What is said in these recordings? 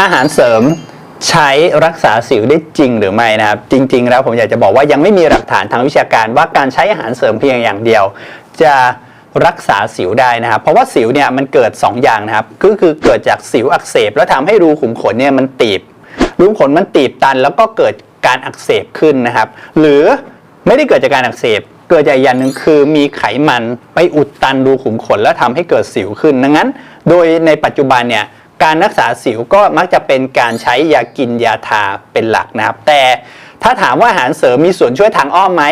อาหารเสริมใช้รักษาสิวได้จริงหรือไม่นะครับ จริง ๆ แล้วผมอยากจะบอกว่ายังไม่มีหลักฐานทางวิชาการว่าการใช้อาหารเสริมเพียงอย่างเดียว จะรักษาสิวได้นะครับ เพราะว่าสิวเนี่ยมันเกิด 2 อย่างนะครับ ก็คือเกิดจากสิวอักเสบ แล้วทำให้รูขุมขนเนี่ยมันตีบ รูขุมขนมันตีบตัน แล้วก็เกิดการอักเสบขึ้นนะครับ หรือไม่ได้เกิดจากการอักเสบ เกิดจากอย่างหนึ่งคือมีไขมันไปอุดตันรูขุมขนแล้วทำให้เกิดสิวขึ้น ดังนั้น โดยในปัจจุบันเนี่ย การรักษาสิวก็มักจะเป็นการใช้ยากินยาทาเป็นหลักนะครับ แต่ถ้าถามว่าอาหารเสริมมีส่วนช่วยทางอ้อมไหม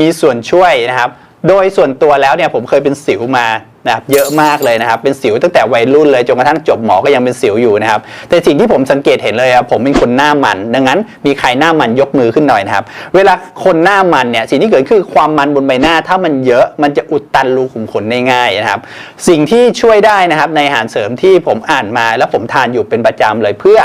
มีส่วนช่วยนะครับ โดยส่วนตัวแล้วเนี่ยผมเคยเป็นสิวมานะครับเยอะมากเลยนะครับ เป็นสิวตั้งแต่วัยรุ่นเลยจนกระทั่งจบหมอก็ยังเป็นสิวอยู่นะครับ แต่สิ่งที่ผมสังเกตเห็นเลยครับผมเป็นคนหน้ามัน ดังนั้นมีใครหน้ามันยกมือขึ้นหน่อยนะครับ เวลาคนหน้ามันเนี่ยสิ่งที่เกิดขึ้นคือความมันบนใบหน้า ถ้ามันเยอะมันจะอุดตันรูขุมขนได้ง่ายนะครับ สิ่งที่ช่วยได้นะครับในอาหารเสริมที่ผมอ่านมา แล้วผมทานอยู่เป็นประจำเลยเพื่อ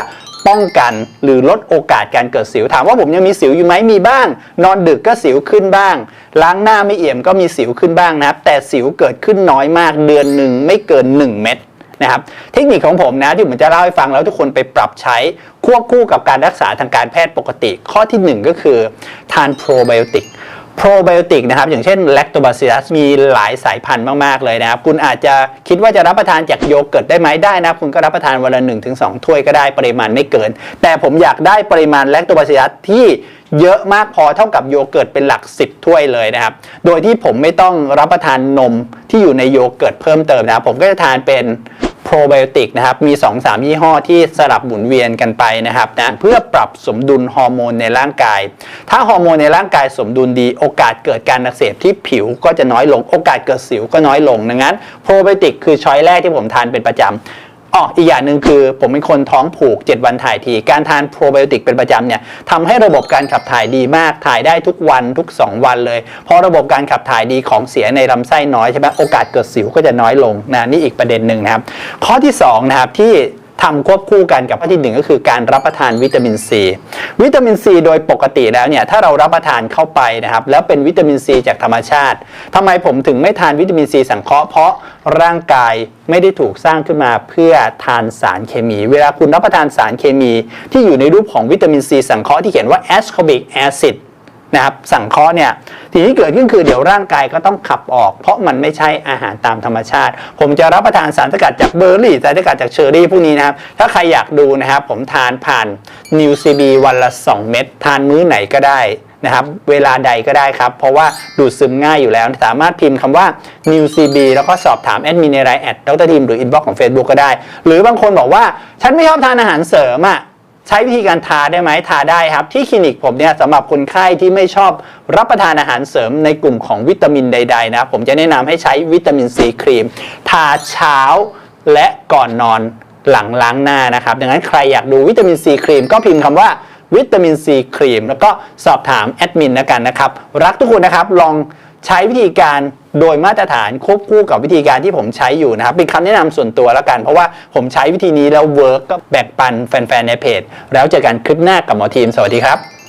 ป้องกันหรือลดโอกาสการเกิดสิว ถามว่าผมยังมีสิวอยู่ไหมมีบ้าง นอนดึกก็สิวขึ้นบ้าง ล้างหน้าไม่เอี่ยมก็มีสิวขึ้นบ้างนะครับ แต่สิวเกิดขึ้นน้อยมากเดือนหนึ่งไม่เกิน 1 เม็ดนะครับเทคนิคของผมนะที่ผมจะเล่าให้ฟังแล้วทุกคนไปปรับใช้ควบคู่กับการรักษาทางการแพทย์ปกติ ข้อทีหนึ่1 ก็คือทานโปรไบโอติก โปรไบโอติกนะครับอย่างเช่นแลคโตบาซิลัสมีหลายสายพันธุ์มาก ๆ เลยนะครับ คุณอาจจะคิดว่าจะรับประทานจากโยเกิร์ตได้ไหมได้นะคุณก็รับประทานวันละ1นถึงสถ้วยก็ได้ปริมาณไม่เกิน แต่ผมอยากได้ปริมาณแลคโตบาซิลัสที่เยอะมากพอเท่ากับโยเกิร์ตเป็นหลัก 10 ถ้วยเลยนะครับ โดยที่ผมไม่ต้องรับประทานนมที่อยู่ในโยเกิร์ตเพิ่มเติมนะครับผมก็จะทานเป็น รไบโอติกนะครับมี 2-3 ยี่ห้อที่สลับหมุนเวียนกันไปนะครับนะเพื่อปรับสมดุลฮอร์โมนในร่างกาย ถ้าฮอร์โมนในร่างกายสมดุลดีโอกาสเกิดการอักเสบที่ผิวก็จะน้อยลงโอกาสเกิดสิวก็น้อยลงดังนั้นโปรไบโอติกคือช้อยแรกที่ผมทานเป็นประจำ อ๋ออีกอย่างหนึ่งคือผมเป็นคนท้องผูก 7 วันถ่ายที การทานโปรไบโอติกเป็นประจำเนี่ยทำให้ระบบการขับถ่ายดีมากถ่ายได้ทุกวันทุก 2 วันเลย เพราะระบบการขับถ่ายดีของเสียในลำไส้น้อยใช่ไหมโอกาสเกิดสิวก็จะน้อยลงนะนี่อีกประเด็นหนึ่งนะครับ ข้อที่สองนะครับที่ ทำควบคู่กันกับข้อที่หนึ่งก็คือการรับประทานวิตามินซีวิตามินซีโดยปกติแล้วเนี่ยถ้าเรารับประทานเข้าไปนะครับแล้วเป็นวิตามินซีจากธรรมชาติทำไมผมถึงไม่ทานวิตามินซีสังเคราะห์เพราะร่างกายไม่ได้ถูกสร้างขึ้นมาเพื่อทานสารเคมี เวลาคุณรับประทานสารเคมี ที่อยู่ในรูปของวิตามินซีสังเคราะห์ที่เขียนว่า ascorbic acid นะครับสังเคราะห์เนี่ยสิ่งที่เกิดขึ้นคือเดี๋ยวร่างกายก็ต้องขับออก เพราะมันไม่ใช่อาหารตามธรรมชาติ ผมจะรับประทานสารสกัดจากเบอร์รี่สารสกัดจากเชอร์รี่พวกนี้นะครับ ถ้าใครอยากดูนะครับ ผมทานผ่านนิวซีบีวันละ 2 เม็ดทานมื้อไหนก็ได้นะครับเวลาใดก็ได้ครับ เพราะว่าดูดซึมง่ายอยู่แล้ว สามารถพิมพ์คำว่า new CB แล้วก็สอบถามแอดมินในไลน์แอดดรทีมหรืออินบ็อกของ Facebook ก็ได้ หรือบางคนบอกว่า ฉันไม่ชอบทานอาหารเสริมอะ ช้วิธีการทาได้ไหมทาได้ครับ ที่คลินิกผมเนี่ยสำหรับคนไข้ที่ไม่ชอบรับประทานอาหารเสริมในกลุ่มของวิตามินใด ๆ นะครับผมจะแนะนำให้ใช้วิตามินซีครีม ทาเช้าและก่อนนอนหลังล้างหน้านะครับ ดังนั้นใครอยากดูวิตามินซีครีมก็พิมพ์คำว่าวิตามินซีครีม แล้วก็สอบถามแอดมินแล้วกันนะครับ รักทุกคนนะครับลอง ใช้วิธีการโดยมาตรฐานควบคู่กับวิธีการที่ผมใช้อยู่นะครับเป็นคำแนะนำส่วนตัวแล้วกัน เพราะว่าผมใช้วิธีนี้แล้วเวิร์กก็แบ่งปันแฟนๆในเพจ แล้วเจอกันคลิปหน้ากับหมอทีม สวัสดีครับ